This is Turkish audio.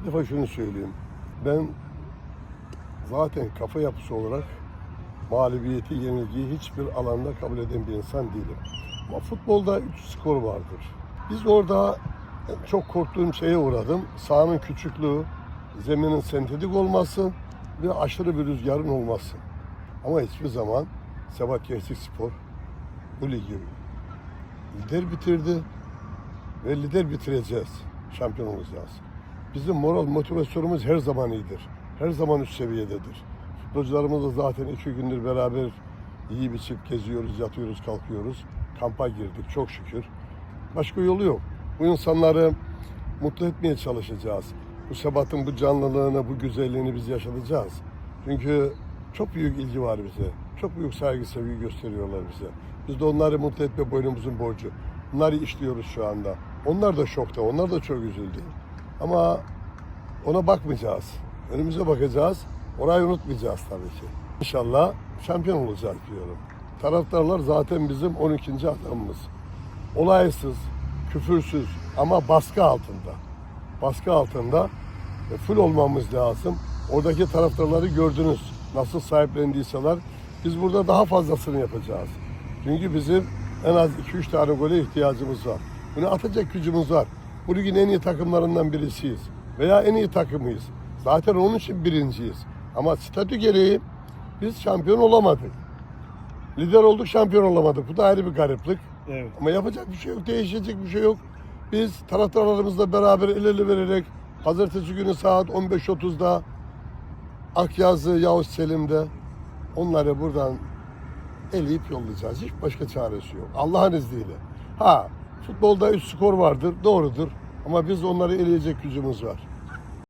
Bir defa şunu söyleyeyim. Ben zaten kafa yapısı olarak mağlubiyeti, yenilgiyi hiçbir alanda kabul eden bir insan değilim. Ama futbolda üç skor vardır. Biz orada çok korktuğum şeye uğradım. Sahanın küçüklüğü, zeminin sentetik olması ve aşırı bir rüzgarın olması. Ama hiçbir zaman Sebat Gençlik Spor bu ligi lider bitirdi ve lider bitireceğiz. Şampiyon olacağız. Bizim moral motivasyonumuz her zaman iyidir. Her zaman üst seviyededir. Futbolcularımızla zaten iki gündür beraber iyi bir çift geziyoruz, yatıyoruz, kalkıyoruz. Kampa girdik çok şükür. Başka yolu yok. Bu insanları mutlu etmeye çalışacağız. Bu sebatın bu canlılığını, bu güzelliğini biz yaşatacağız. Çünkü çok büyük ilgi var bize. Çok büyük saygı, sevgi gösteriyorlar bize. Biz de onları mutlu etme boynumuzun borcu. Bunları işliyoruz şu anda. Onlar da şokta, onlar da çok üzüldü. Ama ona bakmayacağız. Önümüze bakacağız. Orayı unutmayacağız tabii ki. İnşallah şampiyon olacağız diyorum. Taraftarlar zaten bizim 12. adamımız. Olaysız, küfürsüz ama baskı altında. Baskı altında full olmamız lazım. Oradaki taraftarları gördünüz. Nasıl sahiplendiyseler. Biz burada daha fazlasını yapacağız. Çünkü bizim en az 2-3 tane gole ihtiyacımız var. Bunu atacak gücümüz var. Bu ligin en iyi takımlarından birisiyiz. Veya en iyi takımıyız. Zaten onun için birinciyiz. Ama statü gereği biz şampiyon olamadık. Lider olduk, şampiyon olamadık. Bu da ayrı bir gariplik. Evet. Ama yapacak bir şey yok, değişecek bir şey yok. Biz taraftarlarımızla beraber el ele vererek pazartesi günü saat 15.30'da Akyazı Yavuz Selim'de onları buradan eleyip yollayacağız. Hiç başka çaresi yok. Allah'ın izniyle. Ha futbolda üst skor vardır, doğrudur. Ama biz onları eleyecek gücümüz var.